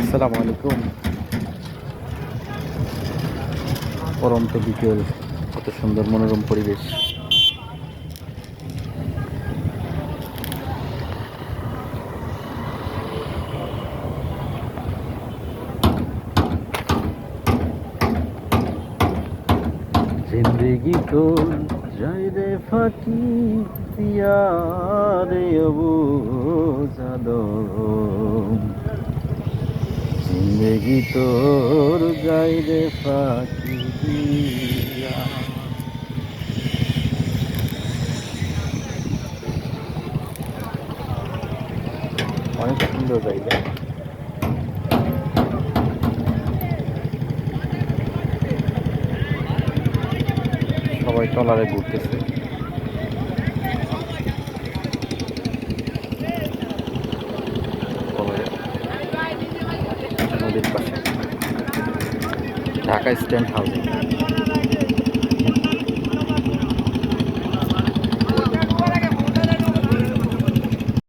আসসালামু আলাইকুম। পরন্ত বিকেল, কত সুন্দর মনোরম পরিবেশ। জিন্দগি তো যাই রে ফাঁকি দিয়া রে অবু জাদম জিন্দগি তোর যাই রে ফাঁকি দিয়া। অনেক সুন্দর জায়গা। সবাই ট্রলারে ঘুরতেছে। নদীর পাশে। Dhaka stand housing